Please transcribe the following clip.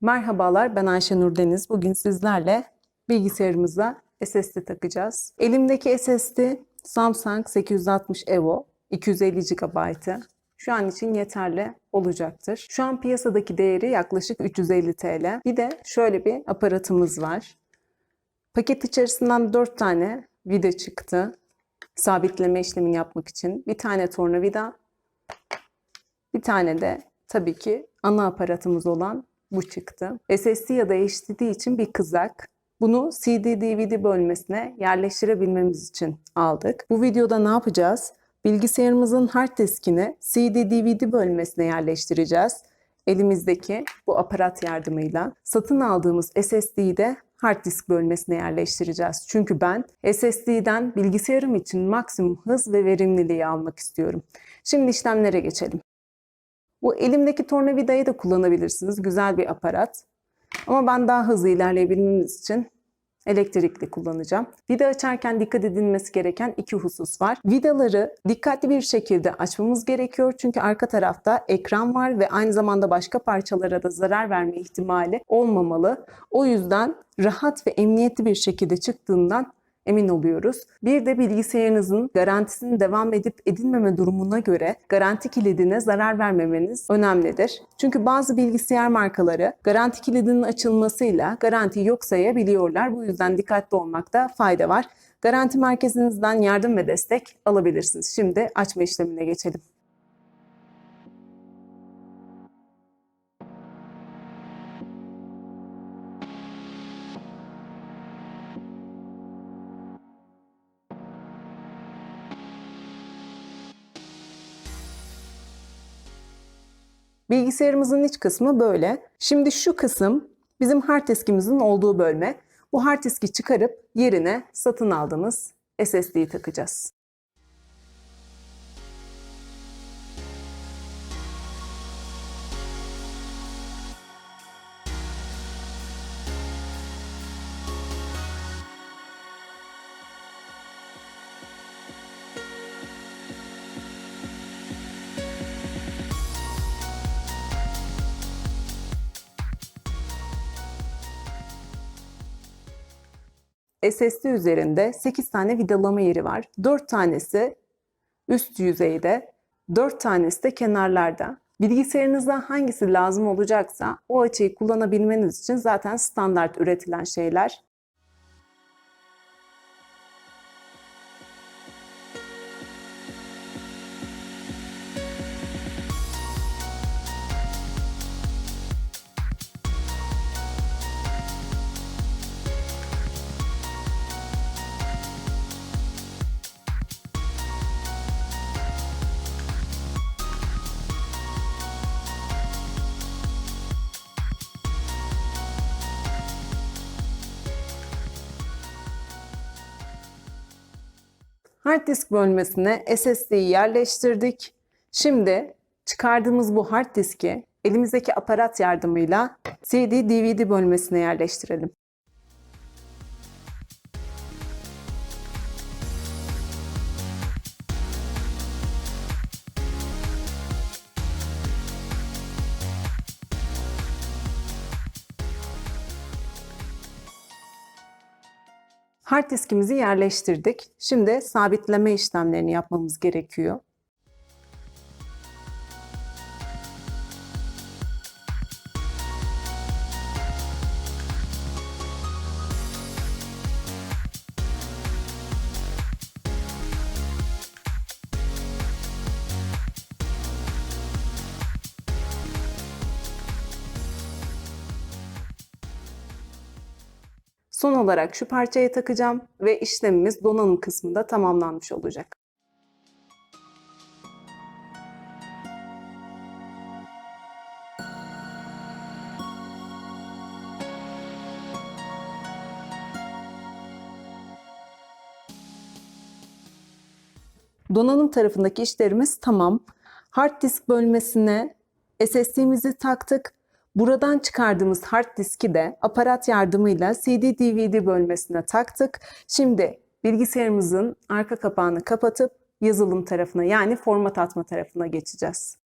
Merhabalar, ben Ayşenur Deniz. Bugün sizlerle bilgisayarımıza SSD takacağız. Elimdeki SSD Samsung 860 Evo 250 GB'ı. Şu an için yeterli olacaktır. Şu an piyasadaki değeri yaklaşık 350 TL. Bir de şöyle bir aparatımız var. Paket içerisinden 4 tane vida çıktı. Sabitleme işlemini yapmak için. Bir tane tornavida, bir tane de tabii ki ana aparatımız olan bu çıktı. SSD ya da HDD için bir kızak. Bunu CD-DVD bölmesine yerleştirebilmemiz için aldık. Bu videoda ne yapacağız? Bilgisayarımızın hard diskini CD-DVD bölmesine yerleştireceğiz. Elimizdeki bu aparat yardımıyla satın aldığımız SSD'yi de hard disk bölmesine yerleştireceğiz. Çünkü ben SSD'den bilgisayarım için maksimum hız ve verimliliği almak istiyorum. Şimdi işlemlere geçelim. Bu elimdeki tornavidayı da kullanabilirsiniz. Güzel bir aparat. Ama ben daha hızlı ilerleyebilmemiz için elektrikli kullanacağım. Vida açarken dikkat edilmesi gereken iki husus var. Vidaları dikkatli bir şekilde açmamız gerekiyor. Çünkü arka tarafta ekran var ve aynı zamanda başka parçalara da zarar verme ihtimali olmamalı. O yüzden rahat ve emniyetli bir şekilde çıktığından emin oluyoruz. Bir de bilgisayarınızın garantisinin devam edip edilmeme durumuna göre garanti kilidine zarar vermemeniz önemlidir. Çünkü bazı bilgisayar markaları garanti kilidinin açılmasıyla garanti yok sayabiliyorlar. Bu yüzden dikkatli olmakta fayda var. Garanti merkezinizden yardım ve destek alabilirsiniz. Şimdi açma işlemine geçelim. Bilgisayarımızın iç kısmı böyle. Şimdi şu kısım bizim hard diskimizin olduğu bölme. Bu hard diski çıkarıp yerine satın aldığımız SSD'yi takacağız. SSD üzerinde 8 tane vidalama yeri var. 4 tanesi üst yüzeyde, 4 tanesi de kenarlarda. Bilgisayarınıza hangisi lazım olacaksa o açıyı kullanabilmeniz için zaten standart üretilen şeyler. Hard disk bölmesine SSD'yi yerleştirdik. Şimdi çıkardığımız bu hard diski elimizdeki aparat yardımıyla CD-DVD bölmesine yerleştirelim. Hard diskimizi yerleştirdik. Şimdi sabitleme işlemlerini yapmamız gerekiyor. Son olarak şu parçayı takacağım ve işlemimiz donanım kısmında tamamlanmış olacak. Donanım tarafındaki işlerimiz tamam. Hard disk bölmesine SSD'mizi taktık. Buradan çıkardığımız hard diski de aparat yardımıyla CD-DVD bölmesine taktık. Şimdi bilgisayarımızın arka kapağını kapatıp yazılım tarafına yani format atma tarafına geçeceğiz.